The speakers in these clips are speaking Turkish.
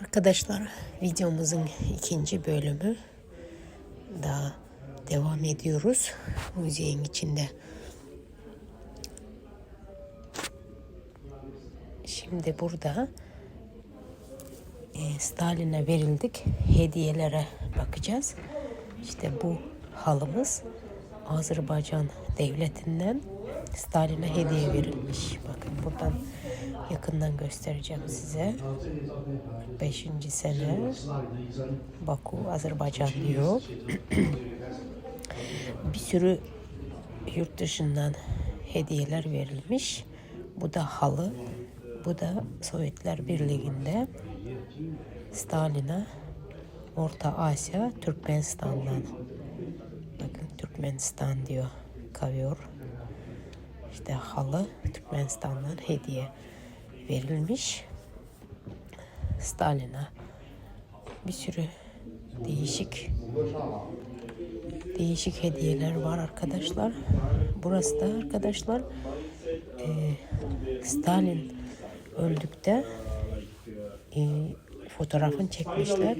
Arkadaşlar videomuzun ikinci bölümü daha devam ediyoruz. Müziğin içinde. Şimdi burada e, Stalin'e verildik hediyelere bakacağız. İşte bu halımız Azerbaycan devletinden Stalin'e hediye verilmiş. Bakın buradan yakından göstereceğim size. 5. sene Baku Azerbaycan diyor. bir sürü yurt dışından hediyeler verilmiş. Bu da halı. Bu da Sovyetler Birliği'nde Stalin'e Orta Asya Türkmenistan'dan bakın Türkmenistan diyor kavıyor. İşte halı Türkmenistan'dan hediye verilmiş. Stalin'e bir sürü değişik değişik hediyeler var arkadaşlar. Burası da arkadaşlar e, Stalin öldükte e, fotoğrafını çekmişler.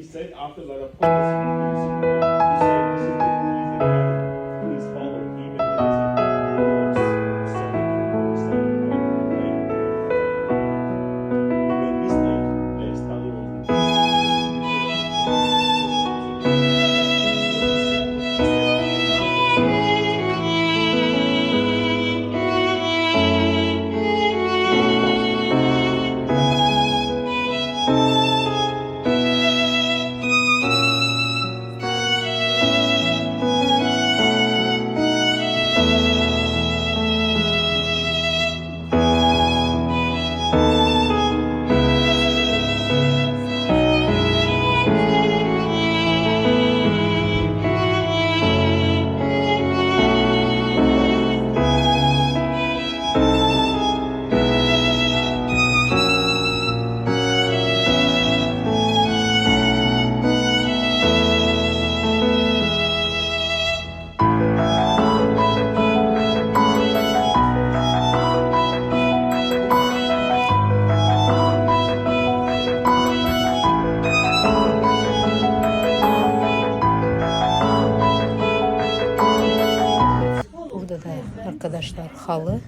Arkadaşlar halı.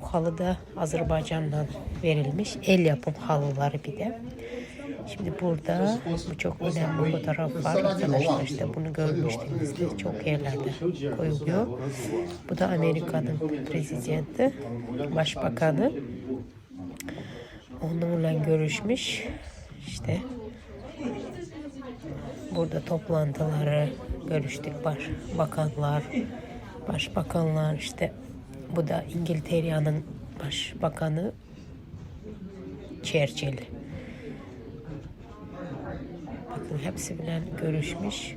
Bu halı da Azerbaycan'dan verilmiş. El yapım halıları bir de. Şimdi burada bu çok önemli fotoğraf var arkadaşlar. İşte bunu görmüştünüz. Çok yerlerde koyuluyor. Bu da Amerika'nın prezidenti, başbakanı. Onunla görüşmüş. İşte burada toplantıları görüştük baş bakanlar, başbakanlar işte bu da İngiltere'nin başbakanı Churchill. Bakın hepsi bilen görüşmüş.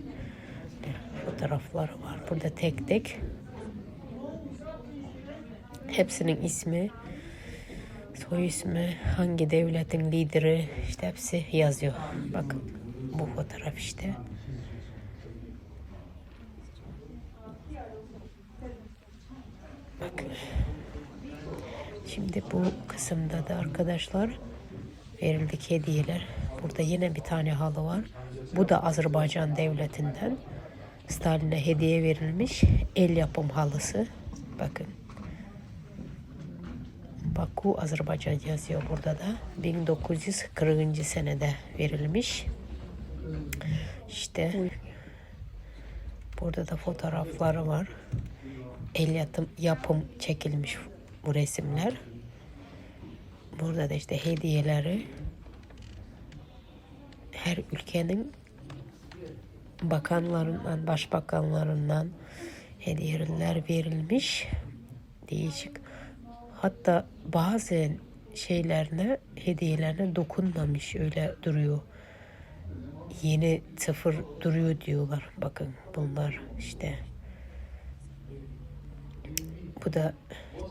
Fotoğrafları var burada tek tek. Hepsinin ismi, soy ismi, hangi devletin lideri işte hepsi yazıyor. Bakın bu fotoğraf işte. Bakın. Şimdi bu kısımda da arkadaşlar verildik hediyeler. Burada yine bir tane halı var. Bu da Azerbaycan devletinden Stalin'e hediye verilmiş el yapım halısı. Bakın. Baku Azerbaycan yazıyor burada da. 1940. senede verilmiş. İşte burada da fotoğrafları var. El yapım, yapım çekilmiş bu resimler. Burada da işte hediyeleri her ülkenin bakanlarından, başbakanlarından hediyeler verilmiş. Değişik. Hatta bazen şeylerine, hediyelerine dokunmamış öyle duruyor. Yeni sıfır duruyor diyorlar. Bakın bunlar işte. Bu da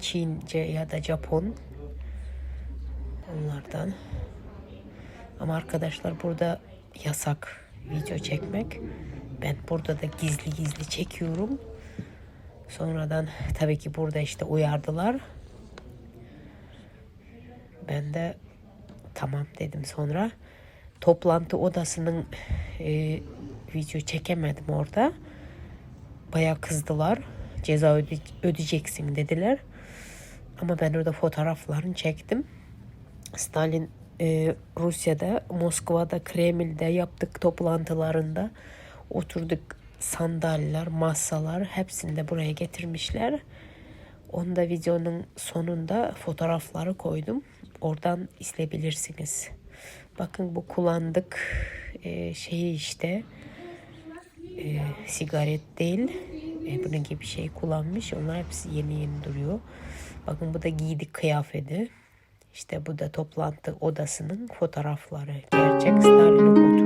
Çince ya da Japon. Onlardan. Ama arkadaşlar burada yasak video çekmek. Ben burada da gizli gizli çekiyorum. Sonradan tabii ki burada işte uyardılar. Ben de tamam dedim sonra. Toplantı odasının e, video çekemedim orada. Bayağı kızdılar. Ceza öde- ödeyeceksin dediler. Ama ben orada fotoğraflarını çektim. Stalin e, Rusya'da, Moskova'da, Kreml'de yaptık toplantılarında oturduk sandalyeler, masalar hepsini de buraya getirmişler. Onu da videonun sonunda fotoğrafları koydum. Oradan izleyebilirsiniz. Bakın bu kullandık e, şeyi işte e, sigaret değil. E, bunun gibi şey kullanmış. Onlar hepsi yeni yeni duruyor. Bakın bu da giydik kıyafeti. İşte bu da toplantı odasının fotoğrafları. Gerçek Stalin'in oturduğu